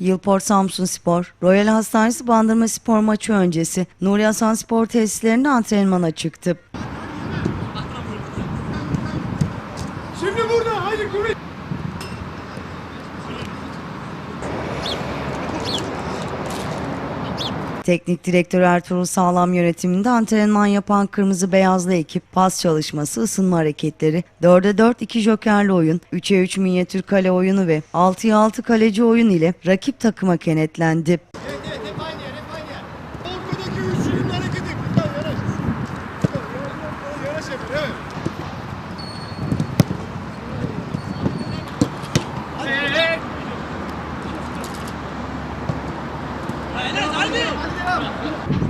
Yılport Samsun Spor, Royal Hastanesi Bandırma Spor maçı öncesi Nuri Hasan Spor tesislerinde antrenmana çıktı. Şimdi burada haydi kuvvet. Teknik direktör Ertuğrul Sağlam yönetiminde antrenman yapan kırmızı beyazlı ekip pas çalışması, ısınma hareketleri, 4'e 4 2 jokerli oyun, 3'e 3 minyatür kale oyunu ve 6'ya 6 kaleci oyun ile rakip takıma kenetlendi. Evet. 안 돼요.